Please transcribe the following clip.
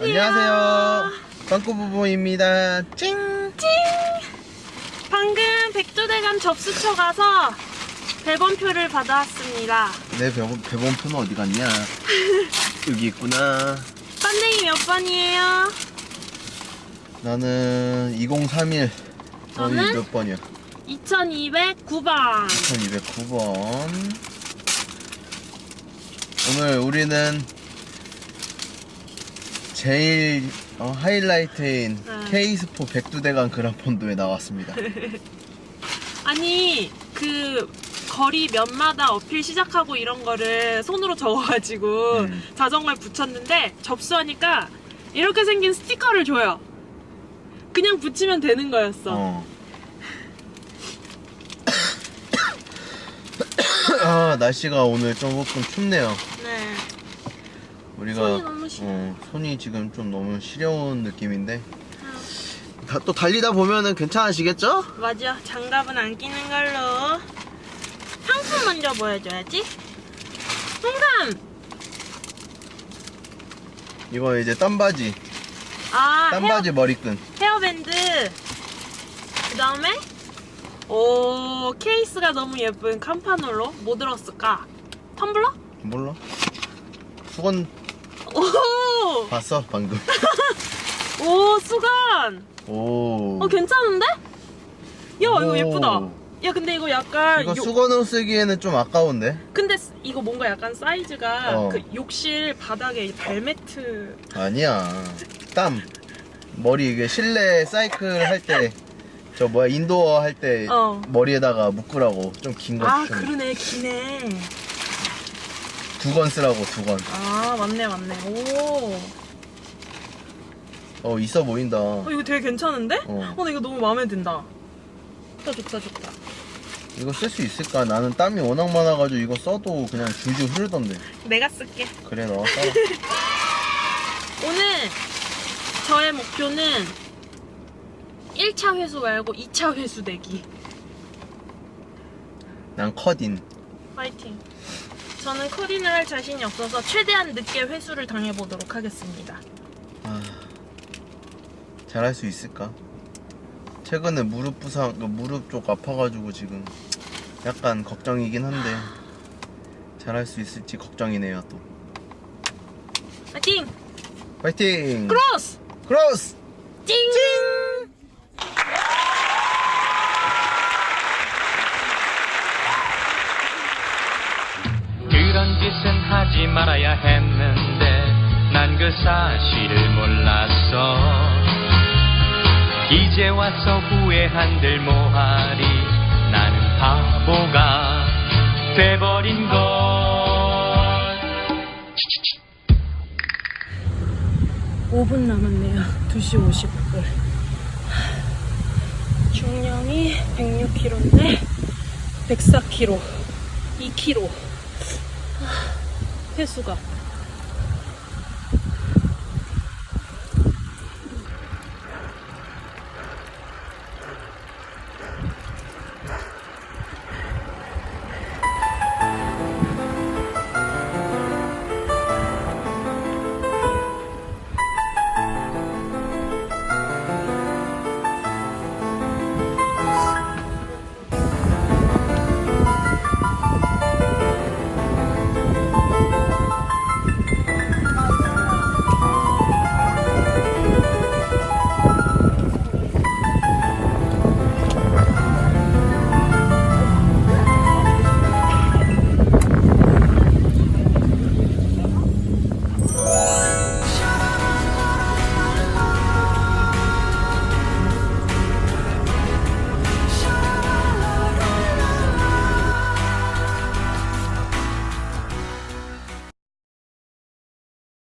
안녕하세요. 안녕하세요. 빵꾸부부입니다. 찡! 찡! 방금 백두대간 접수처 가서 배번표를 받아왔습니다. 내 배본, 배본표는 어디 갔냐? 여기 있구나. 빤데기 몇 번이에요? 나는 2031. 너는 저는? 몇 번이야? 2209번. 1209번. 오늘 우리는 제일 어, 하이라이트인 네. K스포 백두대간 그란폰도에 나왔습니다. 아니, 그, 거리 몇마다 어필 시작하고 이런 거를 손으로 적어가지고 음. 자전거에 붙였는데 접수하니까 이렇게 생긴 스티커를 줘요. 그냥 붙이면 되는 거였어. 어. 아, 날씨가 오늘 조금 춥네요. 네. 우리가 손이 너무 시려. 어, 손이 지금 좀 너무 시려운 느낌인데 다, 또 달리다 보면은 괜찮아지겠죠? 맞아. 장갑은 안 끼는 걸로. 상품 먼저 보여줘야지. 홍삼! 이거 이제 땀바지, 아, 땀바지 머리끈. 헤어, 헤어밴드. 그 다음에, 오, 케이스가 너무 예쁜 캄파놀로. 뭐 들었을까? 텀블러? 몰라? 수건 오! 봤어 방금. 오, 수건! 오. 어, 괜찮은데? 야, 이거 오. 예쁘다. 야, 근데 이거 약간. 이거 요- 수건으로 쓰기에는 좀 아까운데? 근데 스- 이거 뭔가 약간 사이즈가 어. 그 욕실 바닥에 발매트 아니야. 땀. 머리 이게 실내 사이클 할 때 저 뭐야 인도어 할 때 어. 머리에다가 묶으라고 좀 긴 거아좀 그러네 기네 두 건 쓰라고 두 건. 아 맞네 맞네 오 어 있어 보인다. 어, 이거 되게 괜찮은데? 어. 어, 나 이거 너무 마음에 든다 좋다 좋다 좋다 이거 쓸 수 있을까? 나는 땀이 워낙 많아가지고 이거 써도 그냥 줄줄 흐르던데. 내가 쓸게 그래 너 써라. 오늘 저의 목표는 1차 회수 말고 2차 회수 내기 난 컷인. 파이팅 저는 커린을 할 자신이 없어서 최대한 늦게 회수를 당해보도록 하겠습니다 아, 잘할 수 있을까? 최근에 무릎 부상, 그 무릎 쪽 아파가지고 지금 약간 걱정이긴 한데 잘할 수 있을지 걱정이네요 또. 파이팅! 파이팅! 크로스! 크로스! 찡! 짓은 하지 말아야 했는데 난 그 사실을 몰랐어 이제 와서 후회한들 뭐하리 나는 바보가 돼버린 걸 5분 남았네요. 2시 50분. 중량이 106kg인데 104kg, 2kg. 회수가